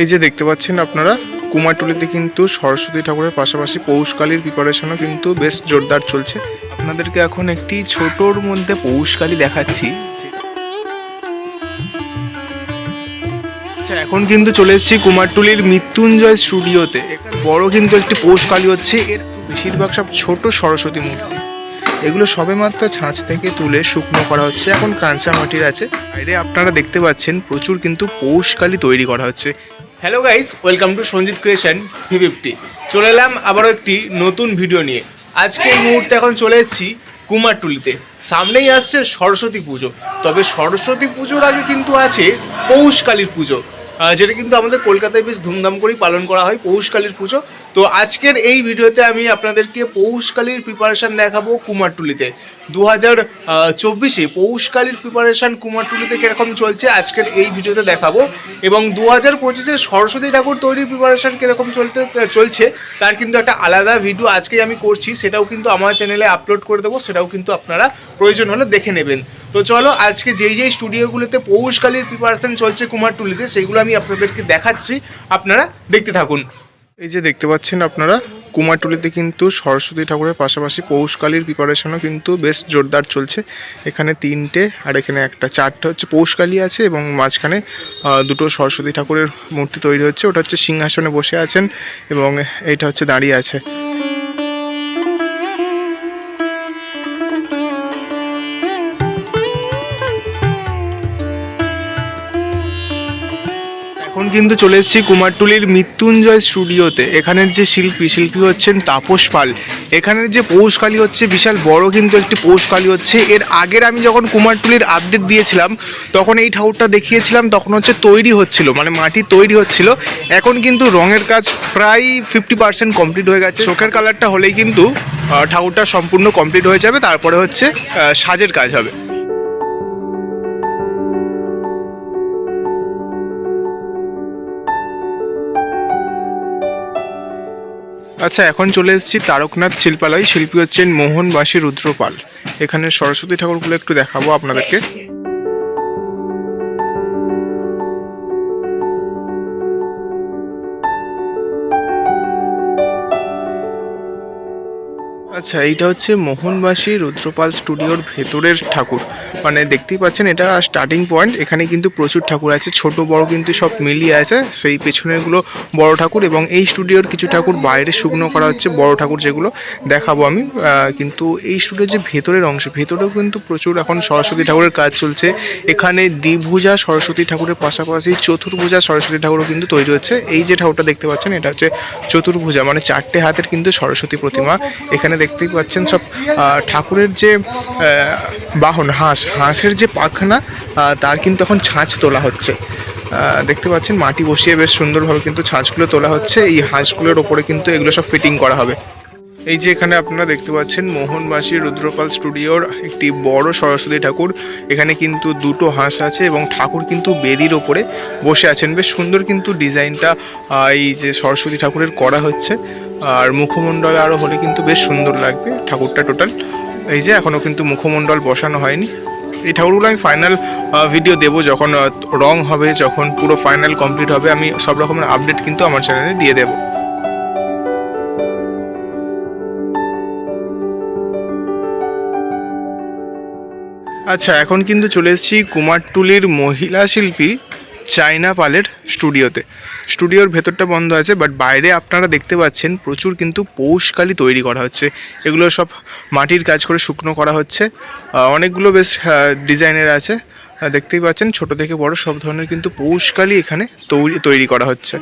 এই যে দেখতে পাচ্ছেন আপনারা, কুমারটুলিতে কিন্তু সরস্বতী ঠাকুরের পাশাপাশি পৌষকালীর প্রিপারেশনও কিন্তু বেশ জোরদার চলছে। আপনাদেরকে এখন একটি ছোটোর মধ্যে পৌষকালী দেখাচ্ছি। আচ্ছা এখন কিন্তু চলে এসেছি কুমারটুলির মৃত্যুঞ্জয় স্টুডিওতে বড় কিন্তু একটি পৌষকালী হচ্ছে, এর বেশিরভাগ সব ছোট সরস্বতী মূর্তি। এগুলো সবেমাত্র ছাঁচ থেকে তুলে শুকনো করা হচ্ছে, এখন কাঁচা মাটির আছে। বাইরে আপনারা দেখতে পাচ্ছেন প্রচুর কিন্তু পৌষকালী তৈরি করা হচ্ছে। Hello guys welcome to Sanjit creation V fifty চলে এলাম আবারও একটি নতুন ভিডিও নিয়ে। আজকে এই মুহূর্তে এখন চলে এসেছি কুমারটুলিতে। সামনেই আসছে সরস্বতী পুজো। তবে সরস্বতী পুজোর আগে কিন্তু আছে পৌষকালীর পুজো। যেটা কিন্তু আমাদের কলকাতায় বেশ ধুমধাম করেই পালন করা হয় পৌষকালীর পুজো। তো আজকের এই ভিডিওতে আমি আপনাদেরকে পৌষকালীর প্রিপারেশন দেখাবো কুমারটুলিতে। দু হাজার চব্বিশে পৌষকালীর প্রিপারেশন কুমারটুলিতে কীরকম চলছে আজকের এই ভিডিওতে দেখাবো। এবং দু হাজার পঁচিশে সরস্বতী ঠাকুর তৈরির প্রিপারেশন কীরকম চলতে, চলছে, তার কিন্তু একটা আলাদা ভিডিও আজকেই আমি করছি, সেটাও কিন্তু আমার চ্যানেলে আপলোড করে দেবো, সেটাও কিন্তু আপনারা প্রয়োজন হলে দেখে নেবেন। তো চলো, আজকে যেই যেই স্টুডিওগুলোতে পৌষকালীর প্রিপারেশন চলছে কুমারটুলিতে সেইগুলো আমি আপনাদেরকে দেখাচ্ছি। আপনারা দেখতে থাকুন। এই যে দেখতে পাচ্ছেন আপনারা কুমারটুলিতে কিন্তু সরস্বতী ঠাকুরের পাশাপাশি পৌষকালীর প্রিপারেশনও কিন্তু বেশ জোরদার চলছে। এখানে তিনটে, আর এখানে একটা, চারটে হচ্ছে পৌষকালী আছে এবং মাঝখানে দুটো সরস্বতী ঠাকুরের মূর্তি তৈরি হচ্ছে। ওটা হচ্ছে সিংহাসনে বসে আছেন এবং এইটা হচ্ছে দাঁড়িয়ে আছে। এখন কিন্তু চলে এসেছি কুমারটুলির মৃত্যুঞ্জয় স্টুডিওতে। এখানের যে শিল্পী শিল্পী হচ্ছেন তাপস পাল। এখানের যে পৌষকালী হচ্ছে বিশাল বড় কিন্তু একটি পৌষকালী হচ্ছে। এর আগের আমি যখন কুমারটুলির আপডেট দিয়েছিলাম তখন এই ঠাকুরটা দেখিয়েছিলাম তখন হচ্ছে তৈরি হচ্ছিল মানে মাটি তৈরি হচ্ছিল। এখন কিন্তু রঙের কাজ প্রায় ফিফটি পার্সেন্ট কমপ্লিট হয়ে গেছে। চোখের কালারটা হলেই কিন্তু আহ, ঠাকুরটা সম্পূর্ণ কমপ্লিট হয়ে যাবে তারপরে হচ্ছে সাজের কাজ হবে। আচ্ছা এখন চলে এসেছি তারকনাথ শিল্পালয়, শিল্পী হচ্ছেন মোহনবাসী রুদ্রপাল। এখানে সরস্বতী ঠাকুরগুলো একটু দেখাবো আপনাদেরকে। আচ্ছা এইটা হচ্ছে মোহনবাসী রুদ্রপাল স্টুডিওর ভেতরের ঠাকুর। মানে দেখতেই পাচ্ছেন, এটা স্টার্টিং পয়েন্ট এখানে কিন্তু প্রচুর ঠাকুর আছে। ছোট, বড় কিন্তু সব মিলিয়ে আছে। সেই পেছনেরগুলো বড় ঠাকুর এবং এই স্টুডিওর কিছু ঠাকুর বাইরে শুকনো করা হচ্ছে, বড় ঠাকুর যেগুলো দেখাবো আমি। কিন্তু এই স্টুডিওর যে ভেতরের অংশ, ভেতরেও কিন্তু প্রচুর এখন সরস্বতী ঠাকুরের কাজ চলছে। এখানে দ্বিভুজা সরস্বতী ঠাকুরের পাশাপাশি চতুর্ভুজা সরস্বতী ঠাকুরও কিন্তু তৈরি হচ্ছে। এই যে ঠাকুরটা দেখতে পাচ্ছেন, এটা হচ্ছে চতুর্ভুজা মানে চারটে হাতের কিন্তু সরস্বতী প্রতিমা। এখানে দেখতেই পাচ্ছেন সব ঠাকুরের যে বাহন, হাঁস, হাঁসের যে পাখনা তার কিন্তু এখন ছাঁচ তোলা হচ্ছে। দেখতে পাচ্ছেন মাটি বসিয়ে বেশ সুন্দরভাবে কিন্তু ছাঁচগুলো তোলা হচ্ছে। এই হাঁসগুলোর ওপরে কিন্তু এগুলো সব ফিটিং করা হবে। এই যে এখানে আপনারা দেখতে পাচ্ছেন মোহনবাসী রুদ্রপাল স্টুডিওর একটি বড় সরস্বতী ঠাকুর। এখানে কিন্তু দুটো হাঁস আছে এবং ঠাকুর কিন্তু বেদির ওপরে বসে আছেন। বেশ সুন্দর কিন্তু ডিজাইনটা এই যে সরস্বতী ঠাকুরের করা হচ্ছে। আর মুখমণ্ডল আরও হলে কিন্তু বেশ সুন্দর লাগবে, ঠাকুরটা টোটাল এই যে এখনও কিন্তু মুখমণ্ডল বসানো হয়নি। এই ঠাকুরগুলো আমি ফাইনাল ভিডিও দেবো যখন রং হবে, যখন পুরো ফাইনাল কমপ্লিট হবে, আমি সব রকমের আপডেট কিন্তু আমার চ্যানেলে দিয়ে দেবো। আচ্ছা এখন কিন্তু চলে এসেছি কুমারটুলির মহিলা শিল্পী। চাইনা পালের স্টুডিওতে। স্টুডিওর ভেতরটা বন্ধ আছে বাট বাইরে আপনারা দেখতে পাচ্ছেন প্রচুর কিন্তু পৌষকালি তৈরি করা হচ্ছে। এগুলো সব মাটির কাজ করে শুকনো করা হচ্ছে। অনেকগুলো বেশ ডিজাইনের আছে। দেখতেই পাচ্ছেন, ছোট থেকে বড় সব ধরনের কিন্তু পৌষকালি এখানে তৈরি তৈরি করা হচ্ছে।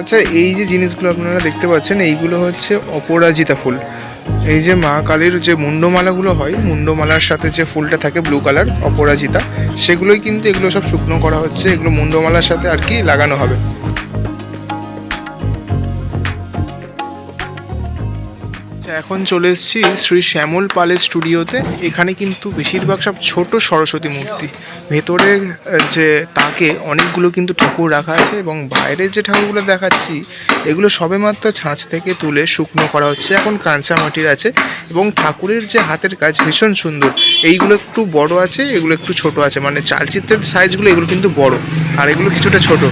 আচ্ছা এই যে জিনিসগুলো আপনারা দেখতে পাচ্ছেন, এইগুলো হচ্ছে অপরাজিতা ফুল। এই যে মা কালীর যে মুন্ডমালাগুলো হয়, মুন্ডমালার সাথে যে ফুলটা থাকে ব্লু কালার অপরাজিতা, সেগুলোই কিন্তু এগুলো সব শুকনো করা হচ্ছে, এগুলো মুন্ডমালার সাথে আর কি লাগানো হবে। আচ্ছা, এখন চলে এসেছি শ্রী শ্যামল পালের স্টুডিওতে। এখানে কিন্তু বেশিরভাগ সব ছোট সরস্বতী মূর্তি। ভেতরে যে তাকে অনেকগুলো কিন্তু ঠাকুর রাখা আছে এবং বাইরে যে ঠাকুরগুলো দেখাচ্ছি এগুলো সবেমাত্র ছাঁচ থেকে তুলে শুকনো করা হচ্ছে। এখন কাঁচা মাটির আছে এবং ঠাকুরের যে হাতের কাজ ভীষণ সুন্দর। এইগুলো একটু বড় আছে এগুলো একটু ছোট আছে। মানে চালচিত্রের সাইজগুলো এগুলো কিন্তু বড়। আর এগুলো কিছুটা ছোট।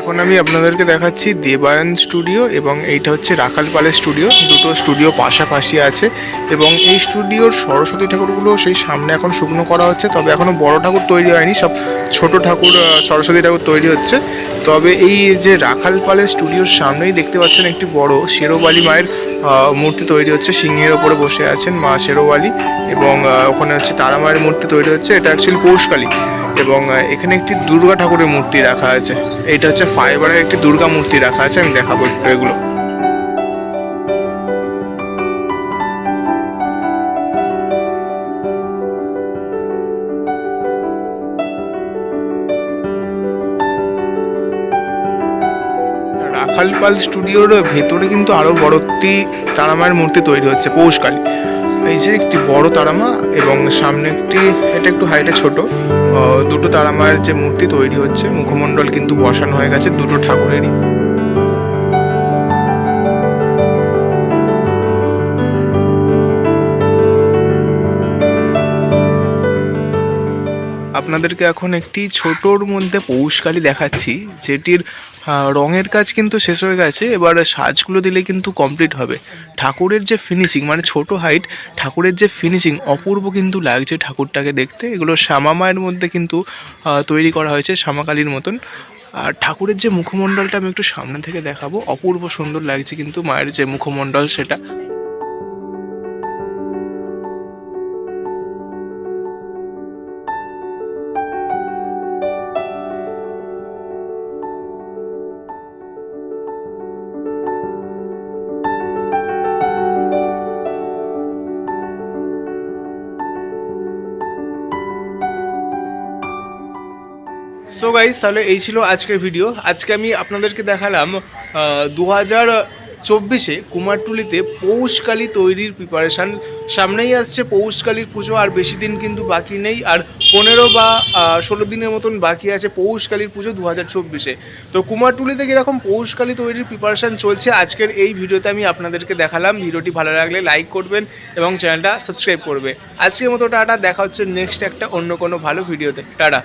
এখন আমি আপনাদেরকে দেখাচ্ছি দেবায়ন স্টুডিও এবং এইটা হচ্ছে রাখাল পালের স্টুডিও। দুটো স্টুডিও পাশাপাশি আছে এবং এই স্টুডিওর সরস্বতী ঠাকুরগুলো সেই সামনে এখন শুকনো করা হচ্ছে, তবে এখনও বড় ঠাকুর তৈরি হয়নি, সব ছোট ঠাকুর সরস্বতী ঠাকুর তৈরি হচ্ছে। তবে এই যে রাখাল পালের স্টুডিওর সামনেই দেখতে পাচ্ছেন একটি বড় শেরোবালি মায়ের মূর্তি তৈরি হচ্ছে, সিংহের ওপরে বসে আছেন মা শেরোবালি এবং ওখানে হচ্ছে তারা মায়ের মূর্তি তৈরি হচ্ছে, এটা অ্যাকচুয়ালি পৌষকালী। এবং এখানে একটি দুর্গা ঠাকুরের মূর্তি রাখা আছে। এটা হচ্ছে ফাইবারের একটি দুর্গা মূর্তি রাখা আছে, আমি দেখাবো একটু এগুলো। রাখালপাল স্টুডিওর ভেতরে কিন্তু আরও বড় একটি তারামায়ের মূর্তি তৈরি হচ্ছে, পৌষকালী। এই যে একটি বড় তারামা এবং সামনে একটি, এটা একটু হাইটে ছোট দুটো তারামায়ের যে মূর্তি তৈরি হচ্ছে, মুখমণ্ডল কিন্তু বসানো হয়ে গেছে দুটো ঠাকুরেরই। আপনাদেরকে এখন একটি ছোটোর মধ্যে পৌষকালী দেখাচ্ছি, যেটির রঙের কাজ কিন্তু শেষ হয়ে গেছে, এবার সাজগুলো দিলে কিন্তু কমপ্লিট হবে। ঠাকুরের যে ফিনিশিং মানে ছোট হাইট ঠাকুরের যে ফিনিশিং অপূর্ব কিন্তু লাগছে ঠাকুরটাকে দেখতে। এগুলো শ্যামা মায়ের মধ্যে কিন্তু তৈরি করা হয়েছে শ্যামাকালীর মতন। আর ঠাকুরের যে মুখমণ্ডলটা আমি একটু সামনে থেকে দেখাবো, অপূর্ব সুন্দর লাগছে কিন্তু মায়ের যে মুখমণ্ডল সেটা। গাইজ তাহলে এই ছিল আজকের ভিডিও আজকে আমি আপনাদেরকে দেখালাম দু হাজার চব্বিশে কুমারটুলিতে পৌষকালী তৈরির প্রিপারেশান সামনেই আসছে পৌষকালীর পুজো, আর বেশি দিন কিন্তু বাকি নেই, আর পনেরো বা ষোলো দিনের মতন বাকি আছে পৌষকালীর পুজো দু হাজার চব্বিশে। তো কুমারটুলিতে কীরকম পৌষকালী তৈরির প্রিপারেশান চলছে, আজকের এই ভিডিওতে আমি আপনাদেরকে দেখালাম। ভিডিওটি ভালো লাগলে লাইক করবেন এবং চ্যানেলটা সাবস্ক্রাইব করবে আজকের মতো টাটা, দেখা হচ্ছে নেক্সট একটা অন্য কোনো ভালো ভিডিওতে টাটা।